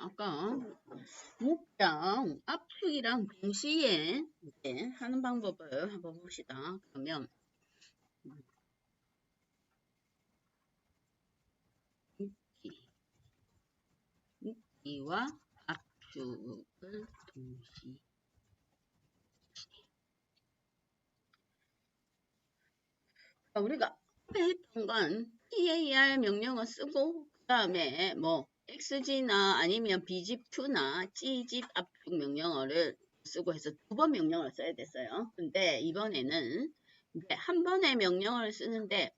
아까 묵랑 압축이랑 동시에 이제 하는 방법을 한번 봅시다. 그러면 묵기와 압축을 동시 우리가 앞에 했던 건 PAR 명령어 쓰고 그 다음에 뭐 XG나 아니면 B집2나 G집 압축 명령어를 쓰고 해서 두 번 명령어를 써야 됐어요. 근데 이번에는 한 번의 명령어를 쓰는데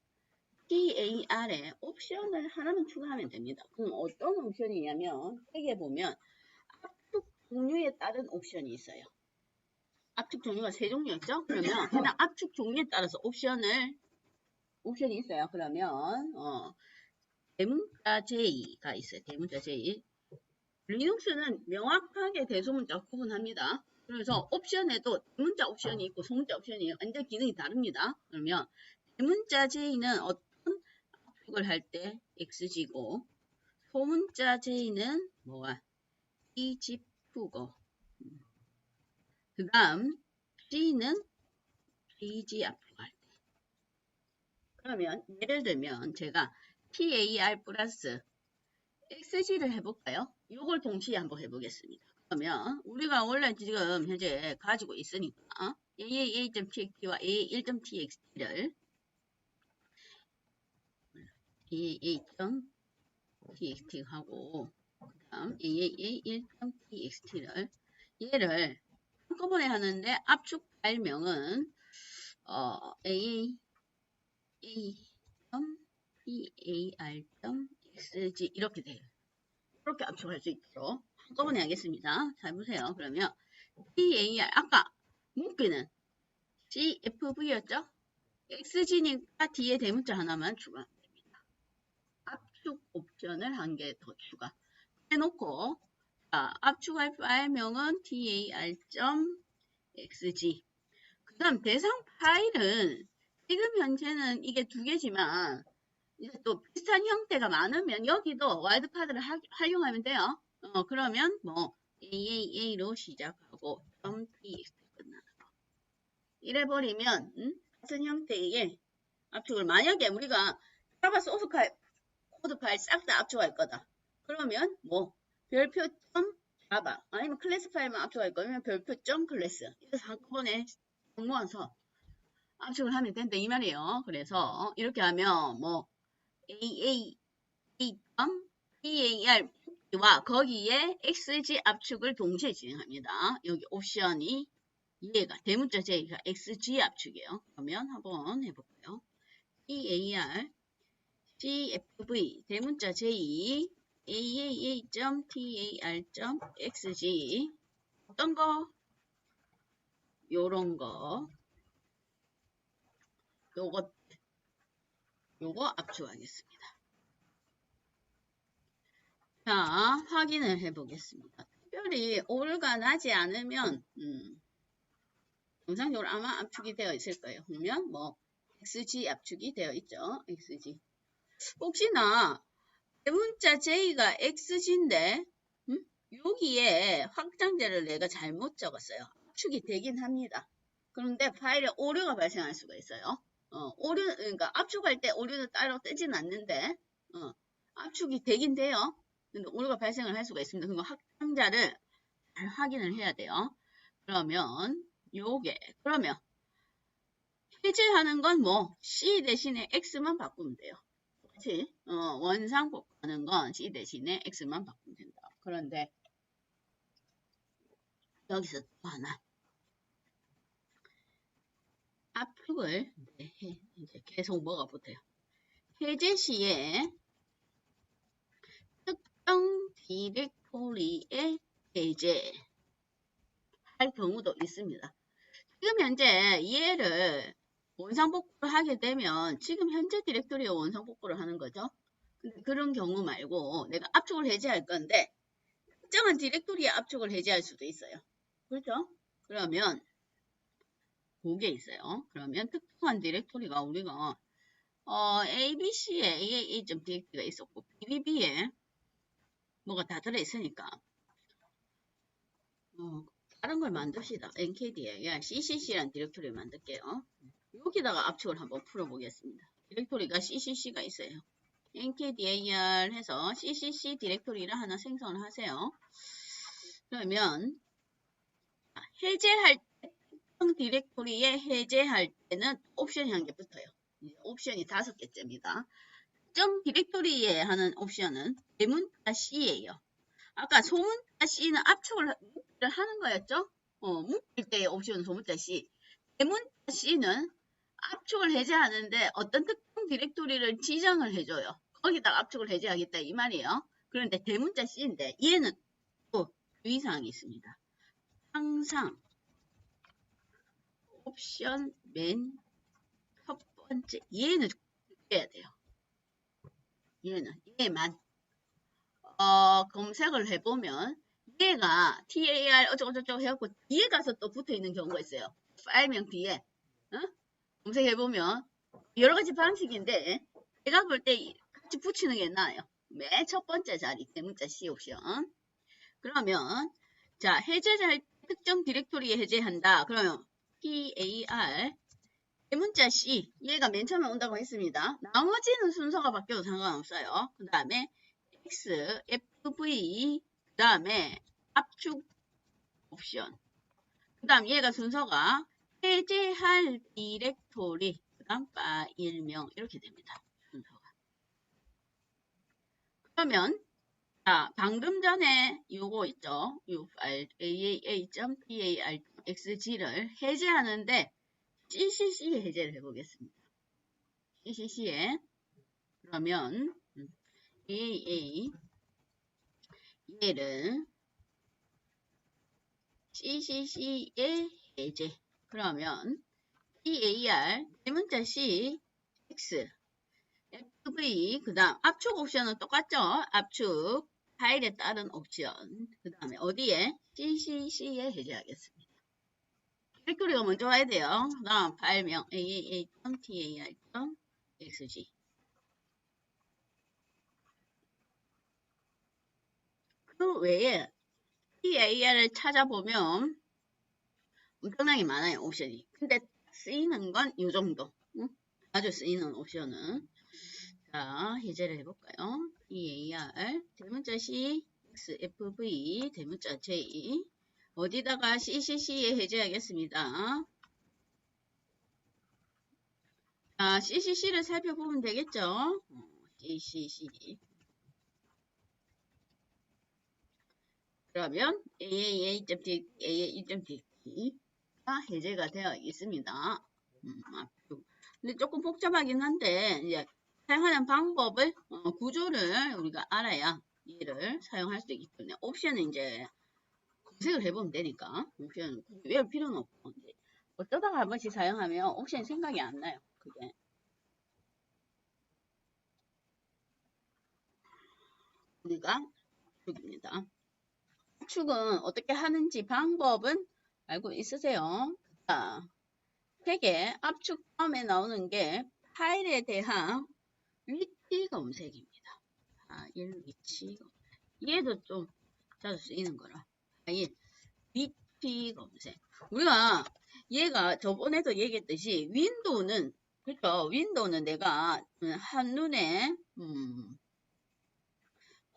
PAR에 옵션을 하나만 추가하면 됩니다. 그럼 어떤 옵션이냐면 여기에 보면 압축 종류에 따른 옵션이 있어요. 압축 종류가 세 종류였죠? 그러면 그냥 압축 종류에 따라서 옵션을 옵션이 있어요. 그러면 어, 대문자 J가 있어요. 대문자 J. 리눅스는 명확하게 대소문자 구분합니다. 그래서 옵션에도 대문자 옵션이 있고 소문자 옵션이 완전 기능이 다릅니다. 그러면 대문자 J는 어떤 압축을 할 때 XG고 소문자 J는 뭐야? 이집후고 그 다음 G는 BG 압축할 때 그러면 예를 들면 제가 PAR 플러스 XG를 해볼까요? 이걸 동시에 한번 해보겠습니다. 그러면 우리가 원래 지금 현재 가지고 있으니까 AAA.txt와 AA1.txt를 AA1.txt하고 그 다음 AA1.txt를 얘를 한꺼번에 하는데 압축 발명은 어, AA A PAR.xg 이렇게 돼요. 이렇게 압축할 수 있도록 한꺼번에 하겠습니다. 잘 보세요. 그러면 PAR 아까 묶기는 CFV였죠? XG니까 뒤에 대문자 하나만 추가하면 됩니다. 압축 옵션을 한 개 더 추가 해놓고 자, 압축할 파일명은 TAR.xg 그 다음 대상 파일은 지금 현재는 이게 두 개지만 이제 또 비슷한 형태가 많으면 여기도 와일드카드를 하, 활용하면 돼요. 어, 그러면 뭐 AAA로 시작하고 .txt 끝나는 거. 이래 버리면 음? 같은 형태의 압축을 만약에 우리가 자바 소스 파일, 코드 파일 싹 다 압축할 거다. 그러면 뭐 별표 점 자바 아니면 클래스 파일만 압축할 거면 별표 점 클래스 이래서 한꺼번에 모아서 압축을 하면 된다 이 말이에요. 그래서 이렇게 하면 뭐 AA PAR와 거기에 XG 압축을 동시에 진행합니다. 여기 옵션이 이해가 대문자 J가 XG 압축이에요. 그러면 한번 해볼까요? PAR CFV 대문자 J AAA.TAR.XG 어떤 거? 요런 거 요거 요거 압축하겠습니다. 자, 확인을 해보겠습니다. 특별히 오류가 나지 않으면 음, 정상적으로 아마 압축이 되어 있을 거예요. 그러면 뭐 XG 압축이 되어 있죠. XG. 혹시나 대문자 J가 XG인데 음? 여기에 확장제를 내가 잘못 적었어요. 압축이 되긴 합니다. 그런데 파일에 오류가 발생할 수가 있어요. 어, 오류, 그러니까 압축할 때 오류는 따로 뜨진 않는데, 어, 압축이 되긴 돼요. 근데 오류가 발생을 할 수가 있습니다. 그거 확장자를 잘 확인을 해야 돼요. 그러면, 요게, 그러면, 해제하는 건 뭐, C 대신에 X만 바꾸면 돼요. 그렇지? 어, 원상복 하는 건 C 대신에 X만 바꾸면 된다. 그런데, 여기서 또 하나. 네, 이제 계속 붙어요. 해제 시에 특정 디렉토리에 해제 할 경우도 있습니다. 지금 현재 얘를 원상복구를 하게 되면 지금 현재 디렉토리에 원상복구를 하는 거죠. 그런 경우 말고 내가 압축을 해제할 건데 특정한 디렉토리에 압축을 해제할 수도 있어요. 그렇죠? 그러면 그게 있어요. 그러면 특정한 디렉토리가 우리가 어, ABC에 AA.txt가 있었고 BBB에 뭐가 다 들어있으니까. 어, 다른 걸 만듭시다. NKD에 야, CCC라는 디렉토리를 만들게요. 여기다가 압축을 한번 풀어보겠습니다. 디렉토리가 CCC가 있어요. NKDAR 해서 CCC 디렉토리를 하나 생성을 하세요. 그러면 해제할 때 특정 디렉토리에 해제할 때는 옵션이 한 개 붙어요. 이제 옵션이 다섯 개째입니다. 특정 디렉토리에 하는 옵션은 대문자 C예요. 아까 소문자 C는 압축을 하는 거였죠? 어, 묶을 때의 옵션은 소문자 C. 대문자 C는 압축을 해제하는데 어떤 특정 디렉토리를 지정을 해줘요. 거기다가 압축을 해제하겠다 이 말이에요. 그런데 대문자 C인데 얘는 또 주의사항이 있습니다. 항상 옵션 맨 첫 번째 얘는 해야 돼요. 얘는 얘만 어, 검색을 해보면 얘가 TAR 어쩌고저쩌고 해갖고 뒤에 가서 또 붙어있는 경우가 있어요. 파일명 뒤에 어? 검색해보면 여러 가지 방식인데 제가 볼 때 같이 붙이는 게 나아요. 맨 첫 번째 자리 대문자 C 옵션 그러면 자 해제할 특정 디렉토리에 해제한다. 그러면 PAR 대문자 C 얘가 맨 처음에 온다고 했습니다. 나머지는 순서가 바뀌어도 상관없어요. 그 다음에 X, FV 그 다음에 압축 옵션 그 다음 얘가 순서가 해제할 디렉토리 그 다음 파일명 이렇게 됩니다. 순서가 그러면 자 방금 전에 요거 있죠. 요 파일 aaa.par.xg를 해제하는데 CCC 해제를 해보겠습니다. CCC에. 그러면 AA 얘를 CCC의 해제. 그러면 EAR 대문자 C X FV 그 다음 압축 옵션은 똑같죠? 압축. 파일에 따른 옵션. 그 다음에 어디에? CCC에 해제하겠습니다 디렉토리가 먼저 와야 돼요. 그 다음 파일명 aaa.tar.xg 그 외에 PAR을 찾아보면 엄청나게 많아요 옵션이. 근데 쓰이는 건 이 정도. 응? 아주 쓰이는 옵션은. 자 해제를 해볼까요? PAR 대문자 C XFV 대문자 J 어디다가 CCC에 해제하겠습니다. 자 CCC를 살펴보면 되겠죠? CCC 그러면 AAA.D, AA.D가 해제가 되어 있습니다. 음, 근데 조금 복잡하긴 한데 이제 사용하는 방법을 어, 구조를 우리가 알아야 얘를 사용할 수 있기 때문에 옵션은 이제 검색을 해보면 되니까 옵션 외울 필요는 없고 이제 어쩌다가 한 번씩 사용하면 옵션 생각이 안 나요. 그게 우리가 여기입니다. 압축은 어떻게 하는지 방법은 알고 있으세요? 자, 책에 압축 다음에 나오는 게 파일에 대한 위치 검색입니다. 파일 위치 검색. 얘도 좀 자주 쓰이는 거라. 파일 위치 검색. 우리가 얘가 저번에도 얘기했듯이 윈도우는 그렇죠. 윈도우는 내가 한눈에 음,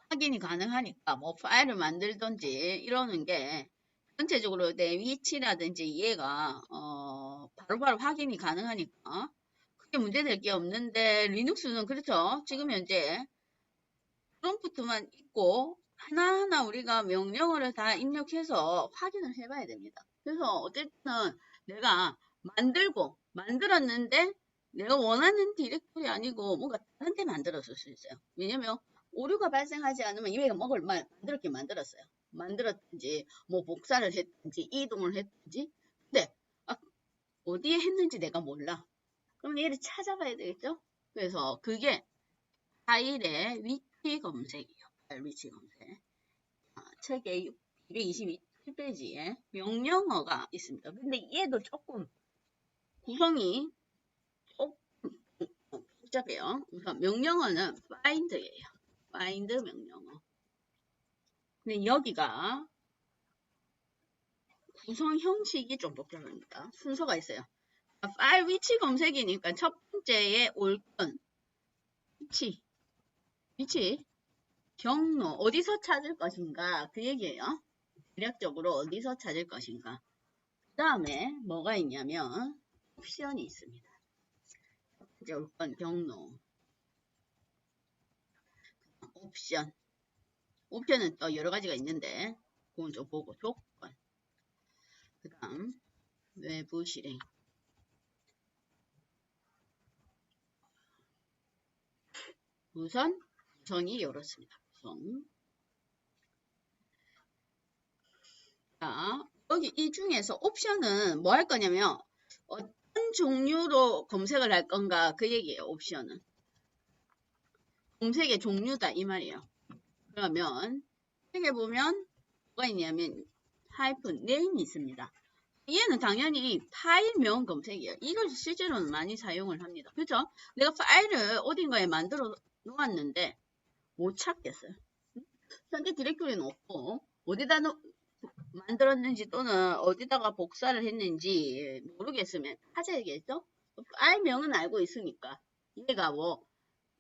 확인이 가능하니까 뭐 파일을 만들든지 이러는 게 전체적으로 내 위치라든지 얘가 어 바로바로 확인이 가능하니까 크게 문제될 게 없는데 리눅스는 그렇죠. 지금 현재 프롬프트만 있고 하나하나 우리가 명령어를 다 입력해서 확인을 해봐야 됩니다. 그래서 어쨌든 내가 만들고 만들었는데 내가 원하는 디렉토리 아니고 뭔가 다른 데 만들었을 수 있어요. 왜냐면 오류가 발생하지 않으면 이외가 먹을 말 만들었게 만들었어요. 만들었든지 뭐 복사를 했든지 이동을 했든지 근데 아, 어디에 했는지 내가 몰라. 그럼 얘를 찾아봐야 되겠죠? 그래서 그게 파일의 위치 검색 위치 검색. 아, 책의 222페이지에 명령어가 있습니다. 근데 얘도 조금 구성이 조금 복잡해요. 우선 명령어는 find예요. find 명령어. 근데 여기가 구성 형식이 좀 복잡합니다. 순서가 있어요. 아, 파일 위치 검색이니까 첫 번째에 올 건 위치, 위치, 경로, 어디서 찾을 것인가 그 얘기예요. 대략적으로 어디서 찾을 것인가. 그 다음에 뭐가 있냐면 옵션이 있습니다. 이제 올 건 경로, 옵션. 옵션은 또 여러 가지가 있는데 그건 좀 보고 조건. 그 다음 외부 실행. 우선 구성이 이렇습니다. 구성. 자, 여기 이 중에서 옵션은 뭐 할 거냐면 어떤 종류로 검색을 할 건가 그 얘기예요. 옵션은. 검색의 종류다 이 말이에요. 그러면 책에 보면 뭐가 있냐면 하이픈 네임이 있습니다. 얘는 당연히 파일명 검색이에요. 이걸 실제로는 많이 사용을 합니다. 그죠? 내가 파일을 어딘가에 만들어 놓았는데 못 찾겠어요. 현재 디렉토리는 없고 어디다 놓, 만들었는지 또는 어디다가 복사를 했는지 모르겠으면 찾아야겠죠? 파일명은 알고 있으니까 얘가 뭐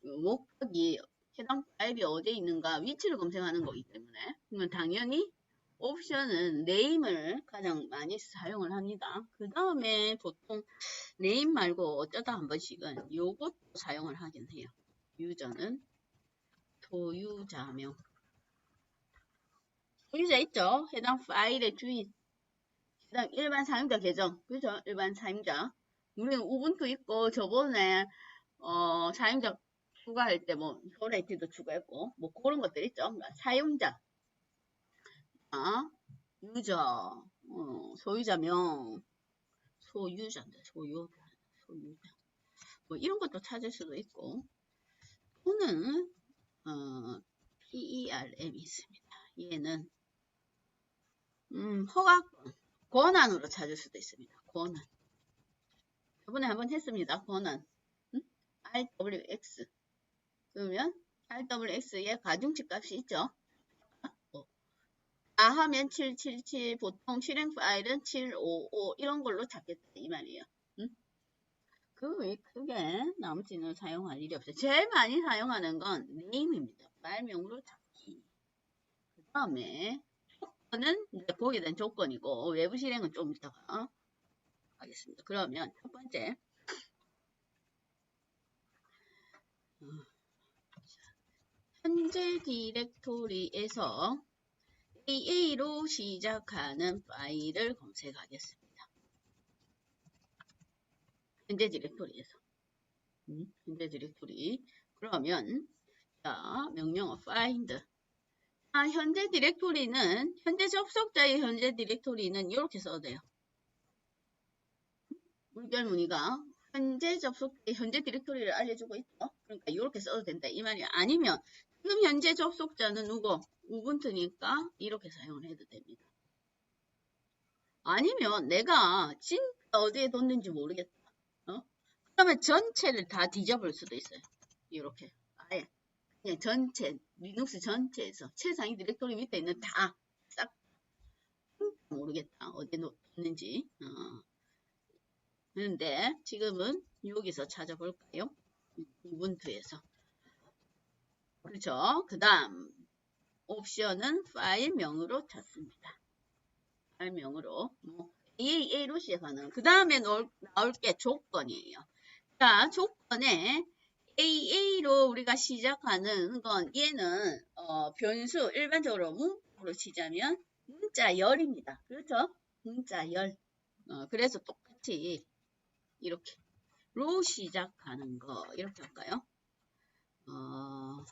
목적이 해당 파일이 어디에 있는가 위치를 검색하는 거기 때문에 그러면 당연히 옵션은 네임을 가장 많이 사용을 합니다. 그 다음에 보통 네임 말고 어쩌다 한 번씩은 요것도 사용을 하긴 해요. 유저는 소유자명. 소유자 있죠? 해당 파일의 주인. 해당 일반 사용자 계정. 그죠? 일반 사용자. 우리는 우분투 있고 저번에 어, 사용자 추가할 때 뭐 소라이트도 추가했고 뭐 그런 것들 있죠. 그러니까 사용자. 아, 유저. 어, 소유자명. 소유자인데 소유 소유자. 뭐 이런 것도 찾을 수도 있고. 또는 어, PERM이 있습니다. 얘는 음, 허가권 권한으로 찾을 수도 있습니다. 권한 저번에 한번 했습니다. 권한 음? RWX 그러면 RWX의 가중치 값이 있죠. 아 하면 777 보통 실행 파일은 755 이런 걸로 찾겠다 이 말이에요. 응? 그 외에 크게 나머지는 사용할 일이 없어요. 제일 많이 사용하는 건 네임입니다. 파일명으로 찾기. 그 다음에 조건은 이제 보게 된 조건이고 외부 실행은 좀 이따가 하겠습니다. 그러면 첫 번째 어, 현재 디렉토리에서 AA로 시작하는 파일을 검색하겠습니다. 현재 디렉토리에서 음, 현재 디렉토리 그러면 자 명령어 find 아, 현재 디렉토리는 현재 접속자의 현재 디렉토리는 이렇게 써도 돼요. 물결 문의가 현재 접속 현재 디렉토리를 알려주고 있죠. 그러니까 이렇게 써도 된다 이 말이야. 아니면 지금 현재 접속자는 누구? 우분투니까 이렇게 사용을 해도 됩니다. 아니면 내가 진짜 어디에 뒀는지 모르겠다. 어? 그러면 전체를 다 뒤져볼 수도 있어요. 이렇게 아예 그냥 전체 리눅스 전체에서 최상위 디렉토리 밑에 있는 다 싹 모르겠다. 어디에 뒀는지. 어. 그런데 지금은 여기서 찾아볼까요? 우분투에서. 그렇죠. 그 다음 옵션은 파일명으로 찾습니다. 파일명으로 뭐 AA로 시작하는 그 다음에 나올 게 조건이에요. 자 조건에 AA로 우리가 시작하는 건 얘는 어, 변수 일반적으로 문자로 치자면 문자 열입니다. 그렇죠? 문자 열. 어, 그래서 똑같이 이렇게 로 시작하는 거 이렇게 할까요? 어,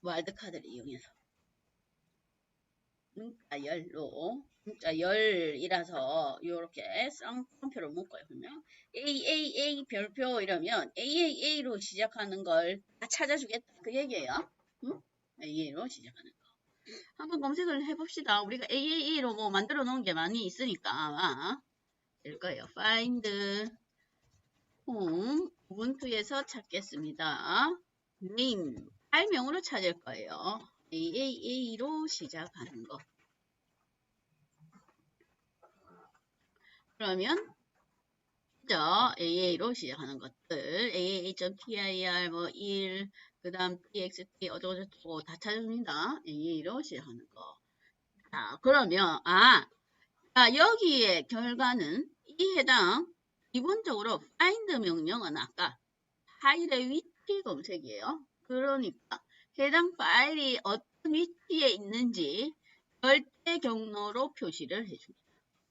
와일드카드를 이용해서 문자 열로 문자 열이라서 이렇게 쌍표를 묶어요. 그러면 AAA 별표 이러면 AAA로 시작하는 걸 다 찾아주겠다 그 얘기예요. 응? AA로 시작하는 거. 한번 검색을 해봅시다. 우리가 AAA로 뭐 만들어 놓은 게 많이 있으니까 아마 될 거예요. find home 우분투에서 찾겠습니다. name 파일명으로 찾을 거예요. AAA로 시작하는 거. 그러면 그죠? AA로 시작하는 것들 AAA.PIR 뭐 1, 그 다음 TXT 어쩌고저쩌고 다 찾아줍니다. AA로 시작하는 거. 자, 그러면 아, 자, 여기에 결과는 이 해당 기본적으로 find 명령은 아까 파일의 위치 검색이에요. 그러니까 해당 파일이 어떤 위치에 있는지 절대 경로로 표시를 해줍니다.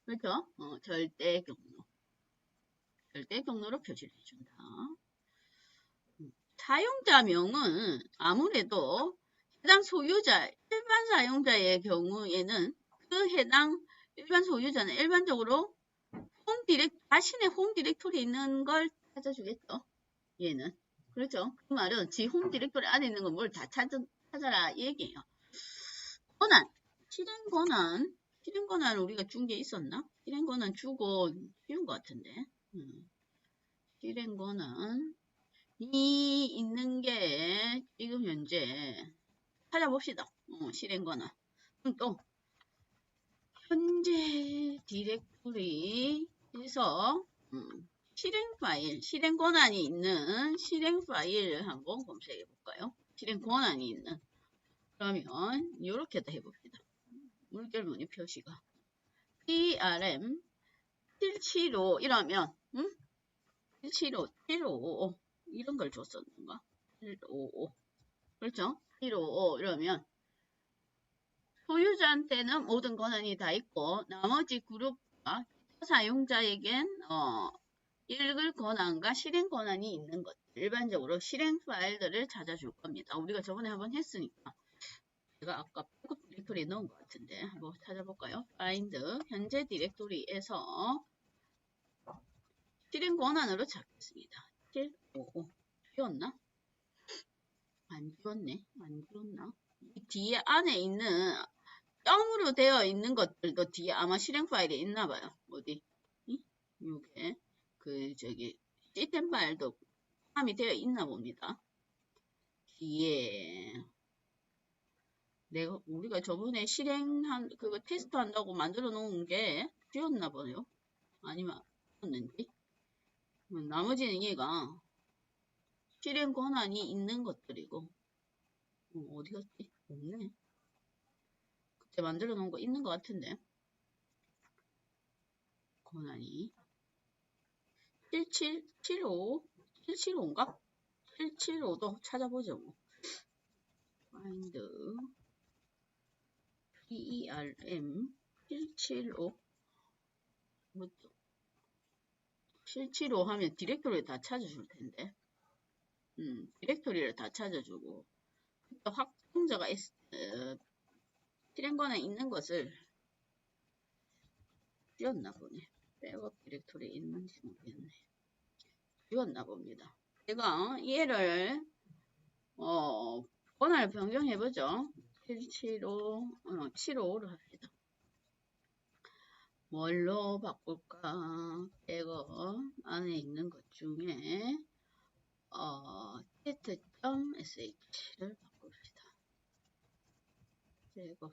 그렇죠? 어, 절대 경로. 절대 경로로 표시를 해준다. 음, 사용자명은 아무래도 해당 소유자, 일반 사용자의 경우에는 그 해당 일반 소유자는 일반적으로 홈 디렉, 자신의 홈 디렉토리에 있는 걸 찾아주겠죠. 얘는. 그렇죠. 그 말은 지 홈 디렉토리 안에 있는 건 뭘 다 찾아라 얘기예요. 권한. 실행 권한. 실행 권한 우리가 준 게 있었나? 실행 권한 주고 쉬운 것 같은데. 음. 실행 권한. 이 있는 게 지금 현재 찾아봅시다. 어, 실행 권한. 그럼 또 현재 디렉토리에서 음, 실행 파일, 실행 권한이 있는 실행 파일을 한번 검색해 볼까요? 실행 권한이 있는 그러면 이렇게 다 해봅시다. 물결무늬 표시가 PRM 775 이러면 음? 775, 755 이런 걸 줬었는가? 755 그렇죠? 755 이러면 소유자한테는 모든 권한이 다 있고 나머지 그룹과 사용자에겐 어, 읽을 권한과 실행 권한이 있는 것 일반적으로 실행 파일들을 찾아줄 겁니다. 우리가 저번에 한번 했으니까 제가 아까 백업 디렉토리에 넣은 것 같은데 한번 찾아볼까요? find 현재 디렉토리에서 실행 권한으로 찾겠습니다. 755 지웠나? 안 지웠네. 안 지웠나? 이 뒤에 안에 있는 점으로 되어 있는 것들도 뒤에 아마 실행 파일에 있나 봐요. 어디? 이게 그 저기 시스템 파일도 포함이 되어 있나 봅니다. 뒤에 내가 우리가 저번에 실행한 그거 테스트 한다고 만들어 놓은 게 지웠나 봐요. 아니면 없는지. 나머지는 얘가 실행 권한이 있는 것들이고 어, 어디 갔지? 없네. 그때 만들어 놓은 거 있는 것 같은데 권한이 7775 775인가? 775도 찾아보죠 뭐. find PERM 775 뭐죠? 775 하면 디렉토리를 다 찾아줄 텐데 음, 디렉토리를 다 찾아주고 확정자가 S, 어, 실행권에 있는 것을 띄웠나 보네. 백업 디렉토리에 있는지 모르겠네. 띄웠나 봅니다. 제가 얘를 어, 권한을 변경해보죠. 775, 어, 75로 합시다. 뭘로 바꿀까? 백업 안에 있는 것 중에 어, test.sh를 바꿉시다. 제거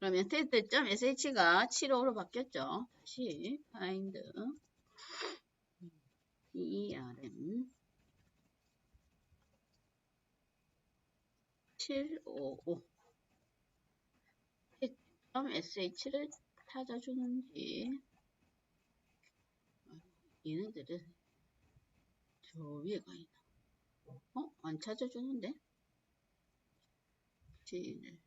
그러면 test.sh가 75로 바뀌었죠. 다시 find erm 755 test.sh를 찾아주는지 얘네들은 저 위에 가 있나? 어? 안 찾아주는데? 지인을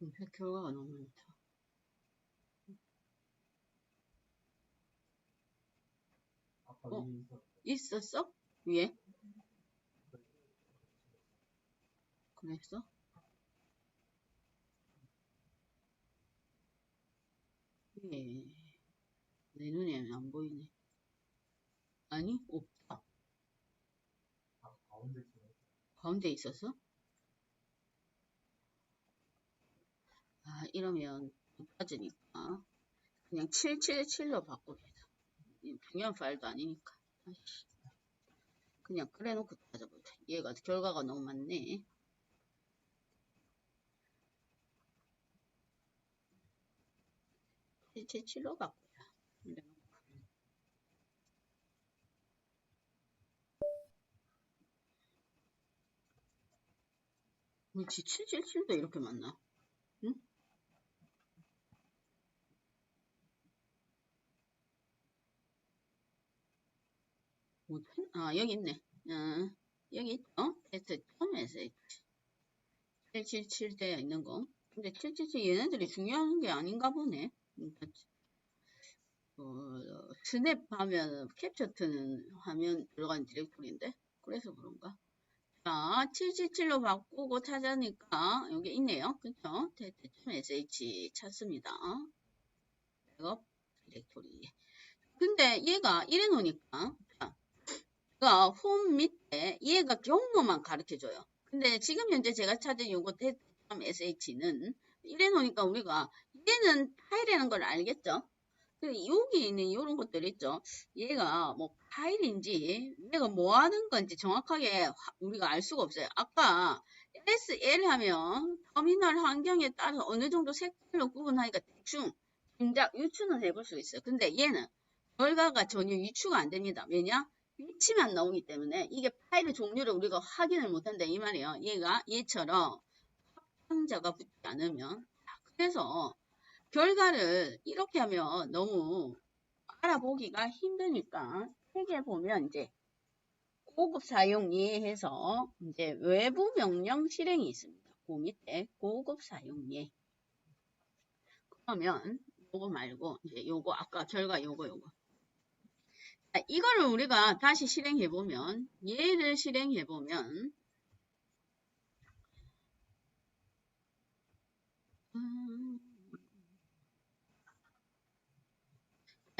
검색 결과가 너무 많다. 어? 있었어? 위에? 그랬어? 예. 내 눈에 안 보이네. 아니, 없다. 아. 가운데 있었어? 아, 이러면 못 빠지니까 그냥 777로 바꿉니다. 이 중요한 파일도 아니니까. 아이씨. 그냥 그래놓고 따져보자. 얘가 결과가 너무 많네. 칠칠로 바꾸자. 이래놓고. 그렇지, 777도 이렇게 많나? 응? 못, 아, 여기 있네. 어, 여기 있죠? 테스트 텀에서 777 되어 있는 거. 근데 777 얘네들이 중요한 게 아닌가 보네. 음, 그치. 어, 스냅 하면 캡처 트는 화면 들어간 디렉토리인데 그래서 그런가? 자, 777로 바꾸고 찾으니까 여기 있네요. 그쵸? test.sh 찾습니다. 백업 디렉토리. 근데 얘가 이래 놓으니까 자, 그홈 밑에 얘가 경로만 가르쳐줘요. 근데 지금 현재 제가 찾은 요거 test.sh는 이래 놓으니까 우리가 얘는 파일이라는 걸 알겠죠? 여기 있는 이런 것들 있죠. 얘가 뭐 파일인지 얘가 뭐 하는 건지 정확하게 화- 우리가 알 수가 없어요. 아까 SL 하면 터미널 환경에 따라서 어느 정도 색깔로 구분하니까 대충 짐작 유추는 해볼 수 있어요. 근데 얘는 결과가 전혀 유추가 안 됩니다. 왜냐? 위치만 나오기 때문에 이게 파일의 종류를 우리가 확인을 못한다 이 말이에요. 얘가 얘처럼 확장자가 붙지 않으면 자, 그래서 결과를 이렇게 하면 너무 알아보기가 힘드니까 책에 보면 이제 고급 사용 예해서 이제 외부 명령 실행이 있습니다. 그 밑에 고급 사용 예. 그러면 요거 말고 이제 요거 아까 결과 요거 요거. 자, 이거를 우리가 다시 실행해 보면 얘를 실행해 보면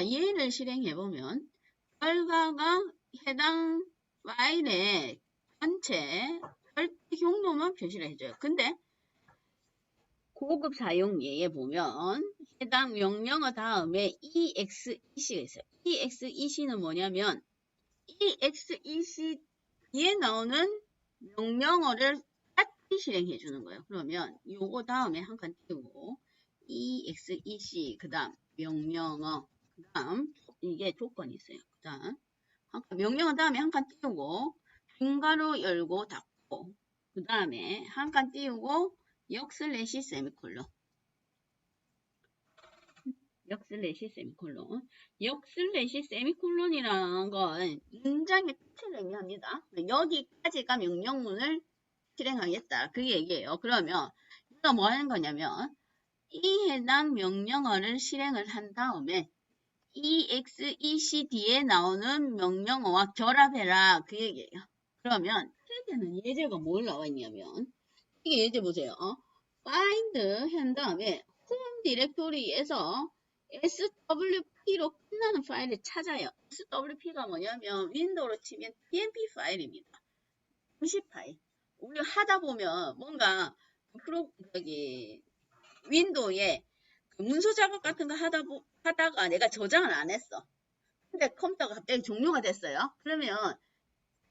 얘를 실행해 보면 결과가 해당 파일의 전체 절대 경로만 표시를 해줘요. 근데 고급 사용 예에 보면 해당 명령어 다음에 exec가 있어요. exec는 뭐냐면 exec 뒤에 나오는 명령어를 같이 실행해 주는 거예요. 그러면 요거 다음에 한 칸 띄우고 exec 그 다음 명령어 그 다음 이게 조건이 있어요. 그 다음 명령어 다음에 한 칸 띄우고 중괄호 열고 닫고 그 다음에 한 칸 띄우고 역 슬래시 세미콜론 역슬래시 세미콜론 역슬래시 세미콜론이라는 건 문장의 끝을 의미합니다. 여기까지가 명령문을 실행하겠다 그 얘기예요. 그러면 우리가 뭐 하는 거냐면 이 해당 명령어를 실행을 한 다음에 exec 뒤에 나오는 명령어와 결합해라 그 얘기예요. 그러면 책에는 예제가 뭘 나와 있냐면 이게 예제 보세요. 어? find 한 다음에 홈 디렉토리에서 swp로 끝나는 파일을 찾아요. swp가 뭐냐면 윈도우로 치면 tmp 파일입니다. 임시 파일. 우리 하다 보면 뭔가 프로 저기 윈도우에 그 문서 작업 같은 거 하다 보, 하다가 내가 저장을 안 했어. 근데 컴퓨터가 갑자기 종료가 됐어요. 그러면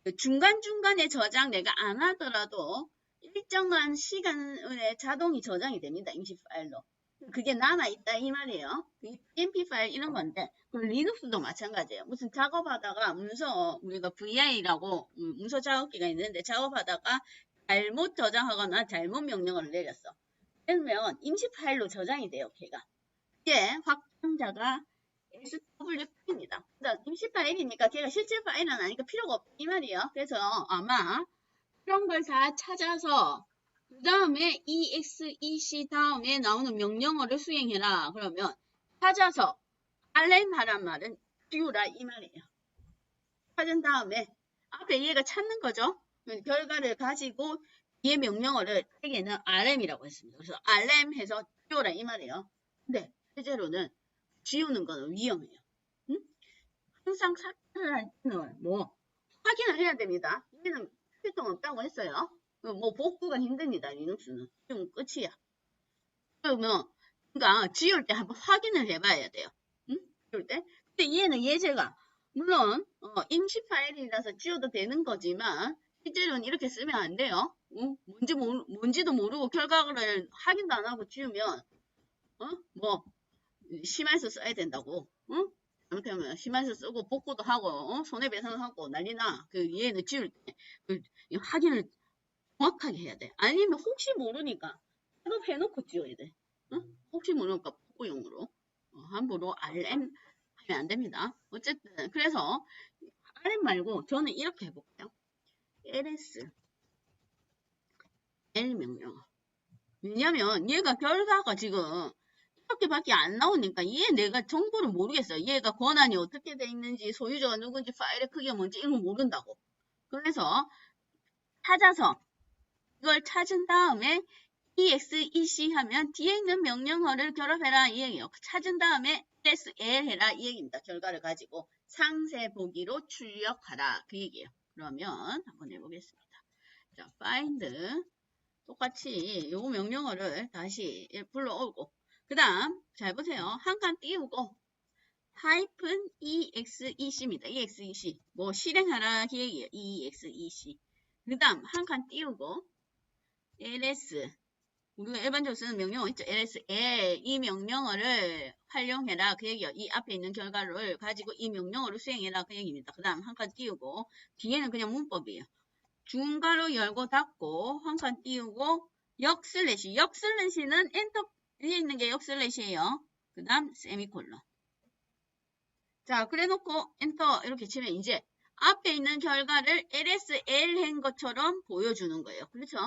그 중간중간에 저장 내가 안 하더라도 일정한 시간에 자동이 저장이 됩니다. 임시 파일로. 그게 남아있다 이 말이에요. 이 PMP 파일 이런 건데 그 리눅스도 마찬가지예요. 무슨 작업하다가 문서 우리가 VI라고 문서 작업기가 있는데 작업하다가 잘못 저장하거나 잘못 명령어를 내렸어. 그러면 임시 파일로 저장이 돼요. 걔가. 이게 확장자가 SWP입니다. 임시 파일이니까 걔가 실제 파일은 아니까 필요가 없다 이 말이에요. 그래서 아마 그런 걸 다 찾아서 그 다음에 exec 다음에 나오는 명령어를 수행해라. 그러면 찾아서 알렘 하란 말은 띄우라 이 말이에요. 찾은 다음에 앞에 얘가 찾는 거죠. 결과를 가지고 뒤에 명령어를 책에는 RM이라고 했습니다. 그래서 RM 해서 띄우라 이 말이에요. 근데 실제로는 지우는 거는 위험해요. 응? 항상 사건을 할 때는 뭐 확인을 해야 됩니다. 얘는 필통 없다고 했어요. 뭐 복구가 힘듭니다. 리눅스는. 지금 끝이야. 그러면 그러니까 지울 때 한번 확인을 해봐야 돼요. 응? 지울 때. 근데 얘는 예제가 물론 어, 임시 파일이라서 지워도 되는 거지만 실제로는 이렇게 쓰면 안 돼요. 응? 뭔지 모르, 뭔지도 모르고 결과를 확인도 안 하고 지우면 어? 뭐 심할서 써야 된다고. 응? 잘못하면 심할서 쓰고 복구도 하고 어? 손해배상하고 난리나. 그 얘는 지울 때 그, 확인을 정확하게 해야 돼. 아니면 혹시 모르니까 해놓- 해놓고 지워야 돼. 응? 혹시 모르니까 복구용으로 어, 함부로 RM 하면 안 됩니다. 어쨌든 그래서 RM 말고 저는 이렇게 해볼게요. ls L 명령. 왜냐면 얘가 결과가 지금 이렇게밖에 안 나오니까 얘 내가 정보를 모르겠어요. 얘가 권한이 어떻게 돼 있는지 소유자가 누군지 파일의 크기가 뭔지 이런 거 모른다고. 그래서 찾아서 이걸 찾은 다음에 exec 하면 뒤에 있는 명령어를 결합해라 이 얘기예요. 찾은 다음에 sl 해라 이 얘기입니다. 결과를 가지고 상세 보기로 출력하라 그 얘기예요. 그러면 한번 해보겠습니다. 자, find 똑같이 요 명령어를 다시 불러오고 그 다음 잘 보세요. 한칸 띄우고 하이픈 exec입니다. exec 뭐 실행하라 이 얘기예요. exec 그 다음 한 칸 띄우고 ls 우리가 일반적으로 쓰는 명령어 있죠. ls l 이 명령어를 활용해라 그 얘기요. 이 앞에 있는 결과를 가지고 이 명령어를 수행해라 그 얘기입니다. 그 다음 한 칸 띄우고 뒤에는 그냥 문법이에요. 중괄호 열고 닫고 한 칸 띄우고 역 슬래시 역 슬래시는 엔터 위에 있는 게 역 슬래시예요. 그 다음 세미콜론 자 그래 놓고 엔터 이렇게 치면 이제 앞에 있는 결과를 LSL 한 것처럼 보여주는 거예요. 그렇죠?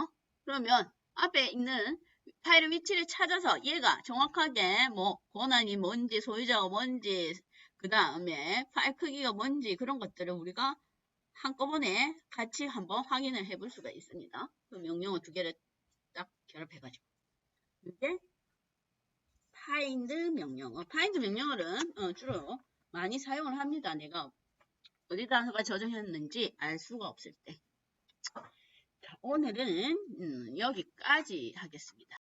그러면 앞에 있는 파일의 위치를 찾아서 얘가 정확하게 뭐 권한이 뭔지 소유자가 뭔지 그 다음에 파일 크기가 뭔지 그런 것들을 우리가 한꺼번에 같이 한번 확인을 해 볼 수가 있습니다. 그 명령어 두 개를 딱 결합해가지고. 이게 find 명령어. find 명령어는 어, 주로 많이 사용을 합니다. 내가 어디다가 저장했는지 알 수가 없을 때. 자, 오늘은 음, 여기까지 하겠습니다.